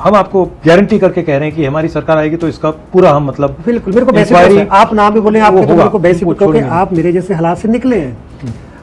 हम आपको गारंटी करके कह रहे हैं कि हमारी सरकार आएगी तो इसका पूरा हम मतलब बिल्कुल मेरे को है। आप नाम भी बोले आपके तो मेरे को बेसिक। आप मेरे जैसे हालात से निकले हैं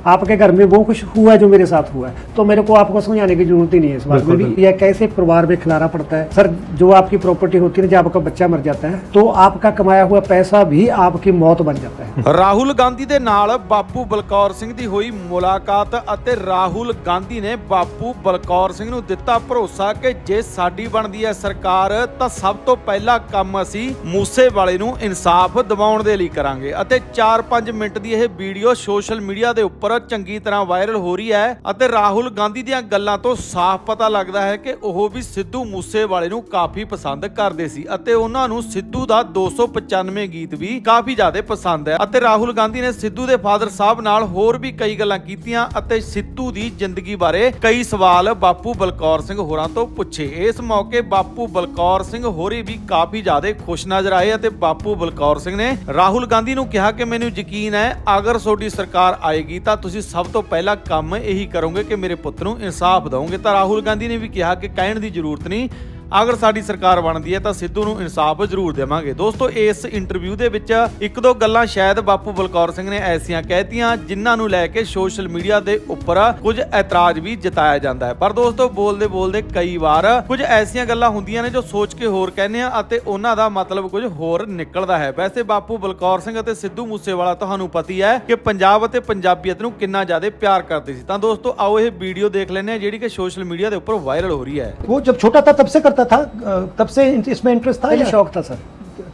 आपके घर में वो कुछ हुआ है जो मेरे साथ हुआ है तो मेरे को आपको समझाने की जरूरत ही नहीं है इस बात में बिल्कुल, भी यह कैसे परिवार में खिलाना पड़ता है सर जो आपकी प्रॉपर्टी होती है ना, जब आपका बच्चा मर जाता है तो आपका कमाया हुआ पैसा भी आपकी मौत बन जाता है ਰਾਹੁਲ ਗਾਂਧੀ ਦੇ ਨਾਲ ਬਾਪੂ ਬਲਕੌਰ ਸਿੰਘ ਦੀ ਹੋਈ ਮੁਲਾਕਾਤ ਅਤੇ ਰਾਹੁਲ ਗਾਂਧੀ ਨੇ ਬਾਪੂ ਬਲਕੌਰ ਸਿੰਘ ਨੂੰ ਦਿੱਤਾ ਭਰੋਸਾ ਕਿ ਜੇ ਸਾਡੀ ਬਣਦੀ ਹੈ ਸਰਕਾਰ ਤਾਂ ਸਭ ਤੋਂ ਪਹਿਲਾ ਕੰਮ ਅਸੀਂ ਮੂਸੇ ਵਾਲੇ ਨੂੰ ਇਨਸਾਫ ਦਿਵਾਉਣ ਦੇ ਲਈ ਕਰਾਂਗੇ ਅਤੇ 4-5 ਮਿੰਟ ਦੀ ਇਹ ਵੀਡੀਓ ਸੋਸ਼ਲ ਮੀਡੀਆ ਦੇ ਉੱਪਰ ਚੰਗੀ ਤਰ੍ਹਾਂ ਵਾਇਰਲ ਹੋ ਰਹੀ ਹੈ ਅਤੇ ਰਾਹੁਲ ਗਾਂਧੀ ਦੀਆਂ ਗੱਲਾਂ ਤੋਂ ਸਾਫ਼ ਪਤਾ ਲੱਗਦਾ ਹੈ ਕਿ ਉਹ ਵੀ ਸਿੱਧੂ ਮੂਸੇ ਨੂੰ ਕਾਫੀ ਪਸੰਦ ਕਰਦੇ ਸੀ ਅਤੇ ਉਹਨਾਂ ਨੂੰ ਸਿੱਧੂ ਦਾ 295 ਗੀਤ ਵੀ ਕਾਫੀ ਜ਼ਿਆਦਾ ਪਸੰਦ ਹੈ ਅਤੇ ਰਾਹੁਲ ਗਾਂਧੀ ਨੇ ਸਿੱਧੂ ਦੇ ਫਾਦਰ ਸਾਹਿਬ ਨਾਲ ਹੋਰ ਵੀ ਕਈ ਗੱਲਾਂ ਕੀਤੀਆਂ ਅਤੇ ਸਿੱਧੂ ਦੀ ਜ਼ਿੰਦਗੀ ਬਾਰੇ ਕਈ ਸਵਾਲ ਬਾਪੂ ਬਲਕੌਰ ਸਿੰਘ ਹੋਰਾਂ ਤੋਂ ਪੁੱਛੇ। ਇਸ ਮੌਕੇ ਬਾਪੂ ਬਲਕੌਰ ਸਿੰਘ ਹੋਰੀ ਵੀ ਕਾਫੀ ਜ਼ਿਆਦਾ ਖੁਸ਼ ਨਜ਼ਰ ਆਏ ਅਤੇ ਬਾਪੂ ਬਲਕੌਰ ਸਿੰਘ ਨੇ ਰਾਹੁਲ ਗਾਂਧੀ ਨੂੰ ਕਿਹਾ ਕਿ ਮੈਨੂੰ ਯਕੀਨ ਹੈ ਅਗਰ ਤੁਹਾਡੀ ਸਰਕਾਰ ਆਏਗੀ ਤਾਂ ਤੁਸੀਂ ਸਭ ਤੋਂ ਪਹਿਲਾਂ ਕੰਮ ਇਹੀ ਕਰੋਗੇ ਕਿ ਮੇਰੇ ਪੁੱਤ ਨੂੰ ਇਨਸਾਫ ਦਿਓਗੇ ਤਾਂ ਰਾਹੁਲ ਗਾਂਧੀ ਨੇ ਵੀ ਕਿਹਾ ਕਿ ਕਹਿਣ ਦੀ ਜ਼ਰੂਰਤ ਨਹੀਂ ਅਗਰ ਸਾਡੀ ਸਰਕਾਰ ਬਣਦੀ ਹੈ ਤਾਂ ਸਿੱਧੂ ਨੂੰ ਇਨਸਾਫ ਜ਼ਰੂਰ ਦੇਵਾਂਗੇ। ਦੋਸਤੋ, ਇਸ ਇੰਟਰਵਿਊ ਦੇ ਵਿੱਚ ਇੱਕ ਦੋ ਗੱਲਾਂ ਸ਼ਾਇਦ ਬਾਪੂ ਬਲਕੌਰ ਸਿੰਘ ਨੇ ਐਸੀਆਂ ਕਹਿਤੀਆਂ ਜਿਨ੍ਹਾਂ ਨੂੰ ਲੈ ਕੇ ਸੋਸ਼ਲ ਮੀਡੀਆ ਦੇ ਉੱਪਰ ਕੁਝ ਐਤਰਾਜ਼ ਵੀ ਜਤਾਇਆ ਜਾਂਦਾ ਹੈ। ਪਰ ਦੋਸਤੋ ਬੋਲਦੇ ਬੋਲਦੇ ਕਈ ਵਾਰ ਕੁਝ ਐਸੀਆਂ ਗੱਲਾਂ ਹੁੰਦੀਆਂ ਨੇ ਜੋ ਸੋਚ ਕੇ ਹੋਰ ਕਹਿੰਦੇ ਆ ਅਤੇ ਉਹਨਾਂ ਦਾ ਮਤਲਬ ਕੁਝ ਹੋਰ ਨਿਕਲਦਾ ਹੈ। ਵੈਸੇ ਬਾਪੂ ਬਲਕੌਰ ਸਿੰਘ ਅਤੇ ਸਿੱਧੂ ਮੂਸੇਵਾਲਾ ਤੁਹਾਨੂੰ ਪਤੀ ਹੈ ਕਿ ਪੰਜਾਬ ਅਤੇ ਪੰਜਾਬੀਅਤ ਨੂੰ ਕਿੰਨਾ ਜ਼ਿਆਦਾ ਪਿਆਰ ਕਰਦੇ ਸੀ। ਤਾਂ ਦੋਸਤੋ, ਆਓ ਇਹ ਵੀਡੀਓ ਦੇਖ ਲੈਂਦੇ ਆ ਜਿਹੜੀ ਕਿ ਸੋਸ਼ਲ ਮੀਡੀਆ ਦੇ ਉੱਪਰ ਵਾਇਰਲ ਹੋ ਰਹੀ ਹੈ। ਉਹ ਜਦ ਛੋਟਾ ਥਾ ਤਬ ਸੇ करता था तब से इसमें इंटरेस्ट था या? शौक था सर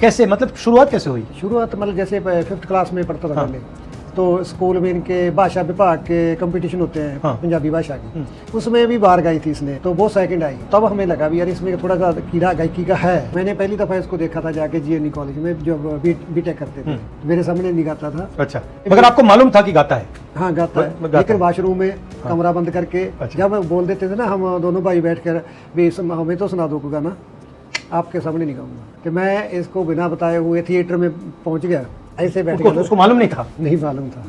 कैसे मतलब शुरुआत कैसे हुई शुरुआत मतलब जैसे फिफ्थ क्लास में पढ़ता था हाँ। तो स्कूल में इनके भाषा विभाग के कंपटीशन होते हैं हाँ। पंजाबी भाषा की। उसमें भी बाहर गाई थी इसने तो वो सेकंड आई। तब हमें लगा भी यार इसमें थोड़ा सा कीड़ा गायकी का है। मैंने पहली दफ़ा इसको देखा था जाके जी कॉलेज में जब बी टेक करते थे। मेरे सामने नहीं गाता था। अच्छा मगर आपको मालूम था कि गाता है? हाँ गाता है। लेकिन है। वॉशरूम में कमरा बंद करके अच्छा। जब बोल देते थे ना हम दोनों भाई बैठ कर भी हमें तो सुना दो गाना। आपके सामने नहीं गाऊँगा। कि मैं इसको बिना बताए हुए थिएटर में पहुँच गया। ऐसे बैठ उसको, गया उसको मालूम नहीं था? नहीं मालूम था।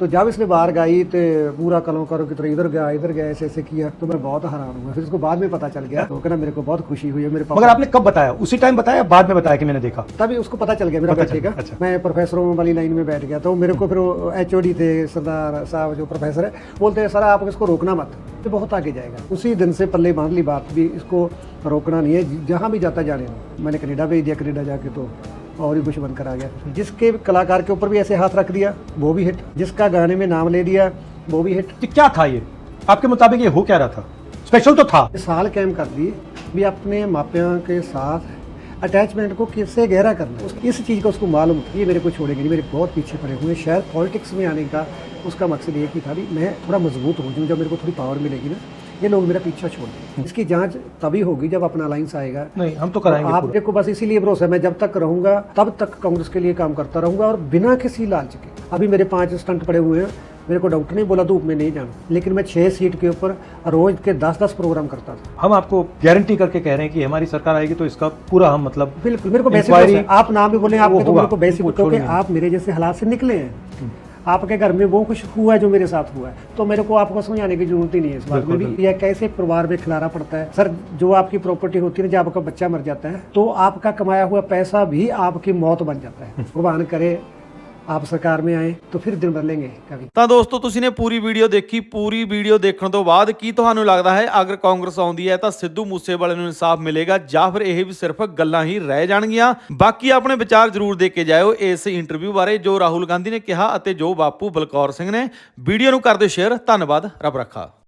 तो जब इसने बाहर गाई तो पूरा कलो करो की तरह इधर गया इधर गया ऐसे ऐसे किया तो मैं बहुत हैरान हुआ। फिर इसको बाद में पता चल गया। तो कहना मेरे को बहुत खुशी हुई है मेरे मगर आपने कब बताया? उसी टाइम बताया बाद में बताया कि मैंने देखा? तभी उसको पता चल गया मेरा बच्चे का। अच्छा। मैं प्रोफेसरों वाली लाइन में बैठ गया। तो मेरे को फिर एच थे सरदार साहब जो प्रोफेसर है बोलते हैं सर आप इसको रोकना मत। तो बहुत आगे जाएगा। उसी दिन से पल्ले बाँध ली बात भी इसको रोकना नहीं है। जहाँ भी जाता जाने। मैंने कनेडा भेज दिया कनेडा जाके तो। और ही कुछ बनकर आ गया। जिसके कलाकार के ऊपर भी ऐसे हाथ रख दिया वो भी हिट जिसका गाने में नाम ले दिया वो भी हिट कि क्या था ये? आपके मुताबिक ये हो क्या रहा था? स्पेशल तो था। साल कैम कर दिए भी अपने मापियों के साथ अटैचमेंट को किससे गहरा करना उस- इस चीज़ का उसको मालूम था ये मेरे को छोड़ेंगे नहीं मेरे बहुत पीछे पड़े हुए शायद पॉलिटिक्स में आने का उसका मकसद एक ही था भी मैं थोड़ा मज़बूत हो जाऊँ जब मेरे को थोड़ी पावर मिलेगी ना। ये लोग मेरा पीछा छोड़ देंगे। इसकी जाँच तभी होगी जब अपना अलायंस आएगा। नहीं हम तो कराएँगे आप देखो बस इसीलिए भरोसा है मैं जब तक रहूँगा तब तक कांग्रेस के लिए काम करता रहूँगा और बिना किसी लालच के। अभी मेरे पाँच स्टंट पड़े हुए हैं मेरे को डॉक्टर ने बोला धूप में नहीं जाना। लेकिन मैं छह सीट के ऊपर रोज के दस दस प्रोग्राम करता था। हम आपको गारंटी करके कह रहे हैं कि हमारी सरकार आएगी तो इसका पूरा हम मतलब बिल्कुल मेरे को बेसिक। आप नाम भी बोले आपके वो तो मेरे को बेसिक छोड़ेंगे। आप मेरे जैसे हालात से निकले हैं। आपके घर में वो कुछ हुआ है जो मेरे साथ हुआ है? तो मेरे को आपको समझाने की ज़रूरत ही नहीं है इस बात में भी। यह कैसे परिवार में खिलाना पड़ता है? सर जो आपकी प्रॉपर्टी होती है जब आपका बच्चा मर जाता है तो आपका कमाया हुआ पैसा भी आपकी मौत बन जाता है। भगवान करे आप सरकार में आए तो फिर दिन बदलेंगे कभी ਤਾਂ ਦੋਸਤੋ ਤੁਸੀਂ ਨੇ ਪੂਰੀ ਵੀਡੀਓ ਦੇਖੀ ਪੂਰੀ ਵੀਡੀਓ ਦੇਖਣ ਤੋਂ ਬਾਅਦ ਕੀ ਤੁਹਾਨੂੰ ਲੱਗਦਾ ਹੈ ਅਗਰ ਕਾਂਗਰਸ ਆਉਂਦੀ ਹੈ ਤਾਂ ਸਿੱਧੂ ਮੂਸੇਵਾਲੇ ਨੂੰ ਇਨਸਾਫ ਮਿਲੇਗਾ ਜਾਂ ਫਿਰ ਇਹ ਵੀ ਸਿਰਫ ਗੱਲਾਂ ਹੀ ਰਹਿ ਜਾਣਗੀਆਂ ਬਾਕੀ ਆਪਣੇ ਵਿਚਾਰ ਜ਼ਰੂਰ ਦੇ ਕੇ ਜਾਇਓ ਇਸ ਇੰਟਰਵਿਊ ਬਾਰੇ ਜੋ ਰਾਹੁਲ ਗਾਂਧੀ ਨੇ ਕਿਹਾ ਅਤੇ ਜੋ ਬਾਪੂ ਬਲਕੌਰ ਸਿੰਘ ਨੇ ਵੀਡੀਓ ਨੂੰ ਕਰ ਦਿਓ ਸ਼ੇਅਰ ਧੰਨਵਾਦ ਰੱਬ ਰੱਖਾ